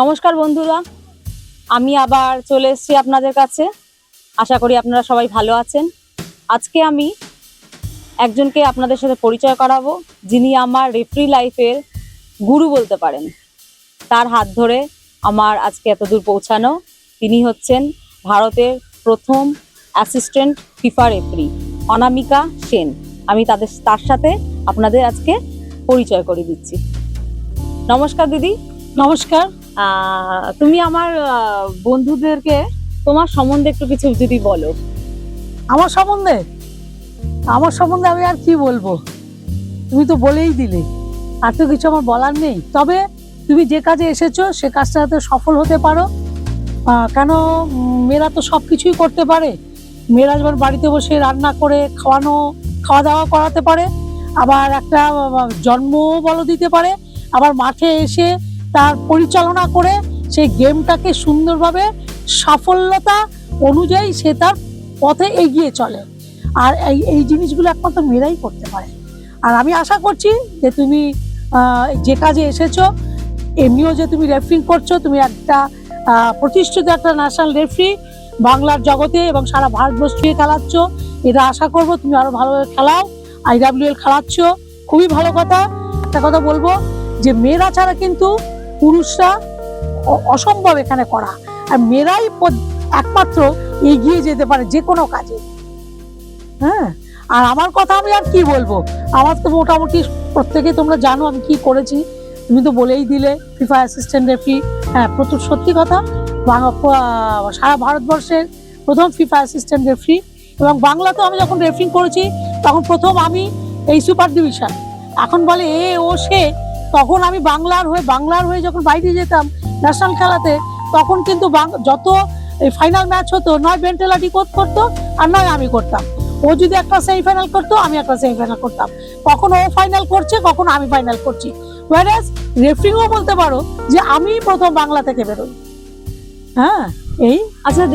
নমস্কার বন্ধুরা, আমি আবার চলে এসেছি আপনাদের কাছে। আশা করি আপনারা সবাই ভালো আছেন। আজকে আমি একজনকে আপনাদের সাথে পরিচয় করাবো, যিনি আমার রেফারি লাইফের গুরু বলতে পারেন। তার হাত ধরে আমার আজকে এত দূর পৌঁছানো। তিনি হচ্ছেন ভারতের প্রথম assistant FIFA referee, Anamika Sen. আমি তাদের, তার সাথে আপনাদের আজকে পরিচয় করে দিচ্ছি। নমস্কার দিদি। নমস্কার। তুমি আমার বন্ধুদেরকে তোমার সম্বন্ধে একটু কিছু যদি বলো। আমার সম্বন্ধে? আমার সম্বন্ধে আমি আর কি বলব? তুমি তো বলেই দিলে। আর তো কিছু আমার বলার নেই। তবে তুমি যে কাজে এসেছ, সে কাজটা যাতে সফল হতে পারো। কেন মেয়েরা তো সব কিছুই করতে পারে। মেয়েরা যেমন বাড়িতে বসে রান্না করে, খাওয়ানো খাওয়া দাওয়া করাতে পারে, আবার একটা জন্মও বলো দিতে পারে, আবার মাঠে এসে তার পরিচালনা করে সেই গেমটাকে সুন্দরভাবে সাফল্যতা অনুযায়ী সে তার পথে এগিয়ে চলে। আর এই এই জিনিসগুলো একমাত্র মেয়েরাই করতে পারে। আর আমি আশা করছি যে তুমি যে কাজে এসেছ, এমনিও যে তুমি রেফারিং করছ, তুমি একটা প্রতিষ্ঠিত একটা ন্যাশনাল রেফারি বাংলার জগতে এবং সারা ভারতবর্ষে খেলাচ্ছ। এটা আশা করব তুমি আরও ভালোভাবে খেলাও আইডাব্লিউএল খেলাচ্ছ। খুবই ভালো কথা। একটা কথা বলব যে মেয়েরা ছাড়া কিন্তু পুরুষরা অসম্ভব এখানে করা। আর মেয়েরাই একমাত্র এগিয়ে যেতে পারে যে কোনো কাজে। হ্যাঁ? আর আমার কথা আমি আর কি বলব? আমার তো মোটামুটি প্রত্যেকে তোমরা জানো আমি কি করেছি। তুমি তো বলেই দিলে ফিফা অ্যাসিস্ট্যান্ট রেফারি হ্যাঁ প্রচুর সত্যি কথা সারা ভারতবর্ষের প্রথম ফিফা অ্যাসিস্ট্যান্ট রেফারি এবং বাংলাতে আমি যখন রেফারিং করেছি, তখন প্রথম আমি এই সুপার ডিভিশন এখন বলে, এ, ও, সে তখন আমি বাংলার হয়ে বাংলার হয়ে যখন বাইরে যেতাম ন্যাশনাল খেলাতে, তখন কিন্তু যত ফাইনাল ম্যাচ হতো, নয় বেন্টেলাটি কোচ করতো আর নয় আমি করতাম। ও যদি একটা সেমিফাইনাল করতো, আমি একটা সেমিফাইনাল করতাম। কখনো ও ফাইনাল করছে, কখনো আমি ফাইনাল করছি। ওয়ারাস রেফারিংও বলতে পারো যে আমি প্রথম বাংলা থেকে বেরোই। হ্যাঁ? এই? আচ্ছা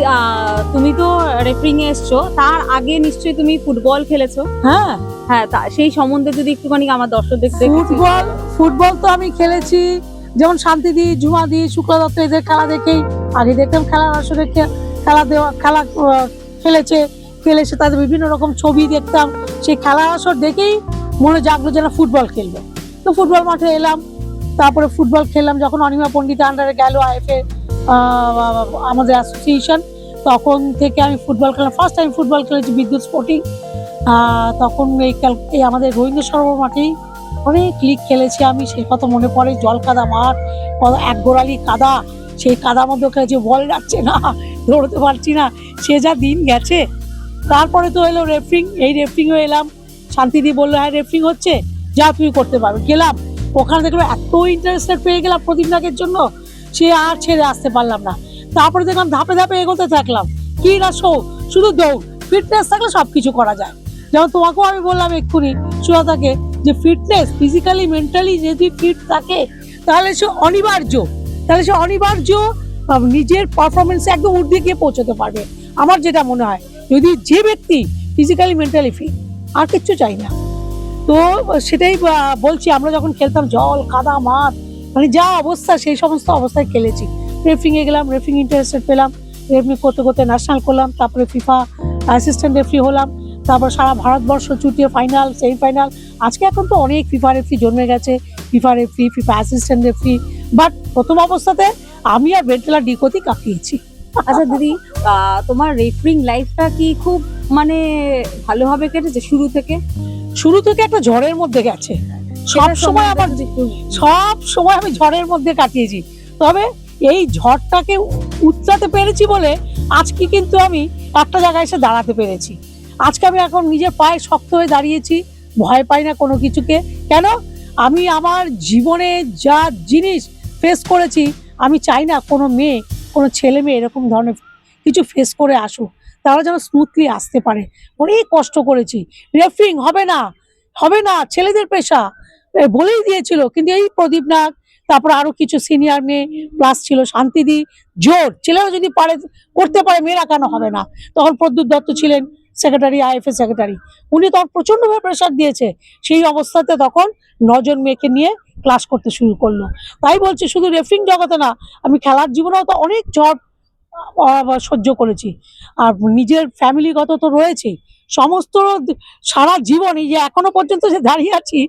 তুমি তো রেফারিং এ এসছো। তার আগে নিশ্চয়ই তুমি ফুটবল খেলেছো? হ্যাঁ। হ্যাঁ তা সেই সম্বন্ধে যদি একটুখানি আমার দর্শকদের দেখতে ফুটবল ফুটবল তো আমি খেলেছি। যেমন শান্তিদি ঝুমাদি শুক্লা দত্ত এদের খেলা দেখেই। আগে দেখতাম খেলার আসলে খে- খেলা দেওয়া খেলা খেলেছে। খেলে সে তাদের বিভিন্ন রকম ছবি দেখতাম। সেই খেলার আসর দেখেই মনে জাগলো যেন ফুটবল খেলবে। তো ফুটবল মাঠে এলাম। তারপরে ফুটবল খেললাম। যখন অনিমা পণ্ডিত আন্ডারে গেল আইএফএ আমাদের অ্যাসোসিয়েশন তখন থেকে আমি ফুটবল খেলা ফার্স্ট টাইম ফুটবল খেলেছি বিদ্যুৎ স্পোর্টিং তখন এই এই আমাদের রবীন্দ্র সরোবর মাঠেই অনেক লিগ খেলেছি আমি সে কথা মনে পড়ে জল কাদা মাঠ এক গোড়ালি কাদা, সেই কাদার মধ্যে খেলেছি বল যাচ্ছে না, দৌড়তে পারছি না, সে যা দিন গেছে। তারপরে তো এলো রেফরিং এই রেফরিংও এলাম, শান্তিদি বলল হ্যাঁ রেফরিং হচ্ছে, যা তুমি করতে পারবে। গেলাম, ওখানে দেখলাম এত ইন্টারেস্টেড পেয়ে গেলাম প্রদীপ নাগের জন্য সে আর ছেড়ে আসতে পারলাম না। তারপরে দেখলাম ধাপে ধাপে এগোতে থাকলাম। কি না শো, শুধু দৌড় ফিটনেস থাকলে সব কিছু করা যায়। যেমন তোমাকেও আমি বললাম এক্ষুনি সুরাতাকে যে ফিটনেস ফিজিক্যালি মেন্টালি যদি ফিট থাকে, তাহলে সে অনিবার্য। তাহলে সে অনিবার্য নিজের পারফরমেন্স একদম ঊর্ধ্বে গিয়ে পৌঁছতে পারবে। আমার যেটা মনে হয়, যদি যে ব্যক্তি ফিজিক্যালি মেন্টালি ফিট আর কিচ্ছু চাই না। তো সেটাই বলছি, আমরা যখন খেলতাম জল, কাদা মাঠ মানে যা অবস্থা সেই সমস্ত অবস্থায় খেলেছি। রেফিংয়ে গেলাম রেফিং ইন্টারেস্টেড পেলাম রেফিং করতে করতে ন্যাশনাল করলাম তারপরে ফিফা অ্যাসিস্ট্যান্ট রেফরি হলাম তারপর সারা ভারতবর্ষ চুটিয়ে ফাইনাল সেমিফাইনাল আজকে এখন তো অনেক ফিফা রেফরি জন্মে গেছে FIFA referee FIFA assistant referee but প্রথম অবস্থাতে আমি আর বেন্টেলা ডিকোতি কাঁপিয়েছি। আচ্ছা দিদি তোমার রেফারিং লাইফটা কি খুব মানে ভালোভাবে কেটেছে শুরু থেকে? শুরু থেকে একটা ঝড়ের মধ্যে গেছে। সব সময় আমার সব সময় আমি ঝড়ের মধ্যে কাটিয়েছি। তবে এই ঝড়টাকে উতরাতে পেরেছি বলে আজকে কিন্তু আমি একটা জায়গায় এসে দাঁড়াতে পেরেছি। আজকে আমি এখন নিজের পায়ে শক্ত হয়ে দাঁড়িয়েছি ভয় পাই না কোনো কিছুকে। কেন? আমি আমার জীবনে যা জিনিস ফেস করেছি আমি চাই না কোনো মেয়ে কোনো ছেলে মেয়ে এরকম ধরনের কিছু ফেস করে আসুক। তারা যেন স্মুথলি আসতে পারে। অনেক কষ্ট করেছি। রেফারিং হবে না হবে না ছেলেদের পেশা। বলেই দিয়েছিল। কিন্তু এই প্রদীপ নাগ, তারপর আরও কিছু সিনিয়র মেয়ে প্লাস ছিল শান্তিদি, জোর। ছেলেরা যদি পারে, করতে পারে, মেয়েরা কেন হবে না? তখন প্রদ্যুৎ দত্ত ছিলেন সেক্রেটারি আইএফএ সেক্রেটারি উনি তখন প্রচণ্ডভাবে প্রেশার দিয়েছে। সেই অবস্থাতে তখন নজন মেয়েকে নিয়ে ক্লাস করতে শুরু করল। তাই বলছি, শুধু রেফারিং জগতে না, আমি খেলার জীবনেও তো অনেক ঝড় সহ্য করেছি। আর নিজের ফ্যামিলিগত তো রয়েছেই। সমস্ত সারা জীবন এই যে এখনও পর্যন্ত যে দাঁড়িয়ে আছি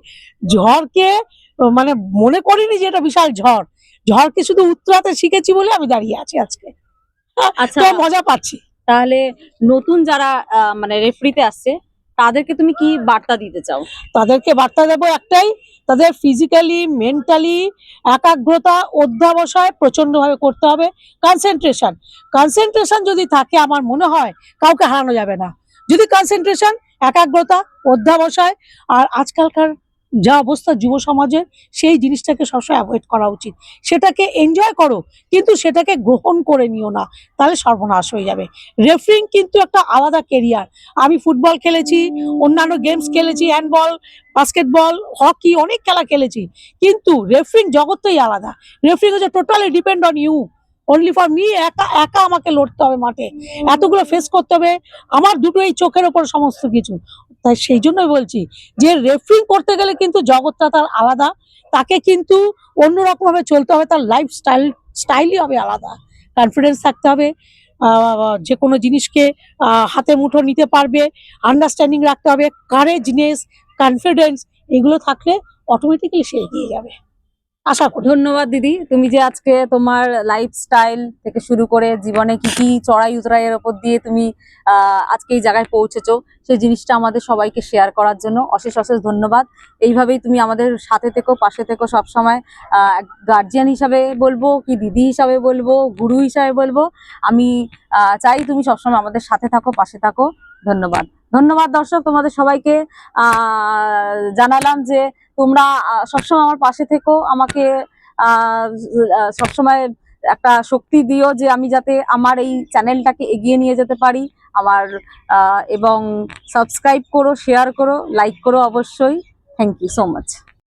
ঝড়কে মানে মনে করিনি যে এটা বিশাল ঝড়। ঝড়কে শুধু উত্তরাতে শিখেছি বলে আমি দাঁড়িয়ে আছি আজকে। আচ্ছা। মজা পাচ্ছি। তাহলে নতুন যারা মানে রেফারিতে আসছে তাদেরকে তুমি কি বার্তা দিতে চাও? তাদেরকে বার্তা দেবো একটাই তাদের ফিজিক্যালি মেন্টালি একাগ্রতা অধ্যাবসায় প্রচন্ডভাবে করতে হবে। কনসেন্ট্রেশন কনসেন্ট্রেশন যদি থাকে আমার মনে হয় কাউকে হারানো যাবে না। যদি কনসেন্ট্রেশন একাগ্রতা, অধ্যাবসায় আর আজকালকার যা অবস্থা যুব সমাজের সেই জিনিসটাকে সবসময় অ্যাভয়েড করা উচিত। সেটাকে এনজয় করো, কিন্তু সেটাকে গ্রহণ করে নিও না, তাহলে সর্বনাশ হয়ে যাবে। রেফারিং কিন্তু একটা আলাদা কেরিয়ার আমি ফুটবল খেলেছি, অন্যান্য গেমস খেলেছি হ্যান্ডবল বাস্কেটবল হকি অনেক খেলা খেলেছি। কিন্তু রেফারিং জগৎটাই আলাদা। রেফারিং হচ্ছে totally depend on you only for me একা একা আমাকে লড়তে হবে মাঠে। এতগুলো ফেস করতে হবে। আমার দুটো এই চোখের ওপর সমস্ত কিছু। তাই সেই জন্যই বলছি যে রেফারিং করতে গেলে কিন্তু জগৎটা তার আলাদা। তাকে কিন্তু অন্যরকম ভাবে চলতে হবে। তার লাইফ স্টাইল স্টাইলই হবে আলাদা। কনফিডেন্স থাকতে হবে। যে কোনো জিনিসকে হাতে মুঠো নিতে পারবে। আন্ডারস্ট্যান্ডিং রাখতে হবে। কারেজনেস কনফিডেন্স এগুলো থাকলে অটোমেটিক্যালি সে এগিয়ে যাবে। আশা ধন্যবাদ, দিদি। তুমি যে আজকে তোমার লাইফস্টাইল থেকে শুরু করে জীবনে কি কি চড়াই উতরাইয়ের ওপর দিয়ে তুমি আজকে এই জায়গায় পৌঁছেছো, সেই জিনিসটা আমাদের সবাইকে শেয়ার করার জন্য অশেষ অশেষ ধন্যবাদ। এইভাবেই তুমি আমাদের সাথে থেকো, পাশে থেকো সবসময়। গার্জিয়ান হিসাবে বলব কি দিদি হিসাবে বলব, গুরু হিসাবে বলব। আমি চাই তুমি সবসময় আমাদের সাথে থাকো, পাশে থাকো। ধন্যবাদ। ধন্যবাদ দর্শক, তোমাদের সবাইকে। জানালাম যে তোমরা সবসময় আমার পাশে থেকো, আমাকে সবসময় একটা শক্তি দিও যে আমি যাতে আমার এই চ্যানেলটাকে এগিয়ে নিয়ে যেতে পারি। আমার এবং সাবস্ক্রাইব করো, শেয়ার করো, লাইক করো অবশ্যই। Thank you so much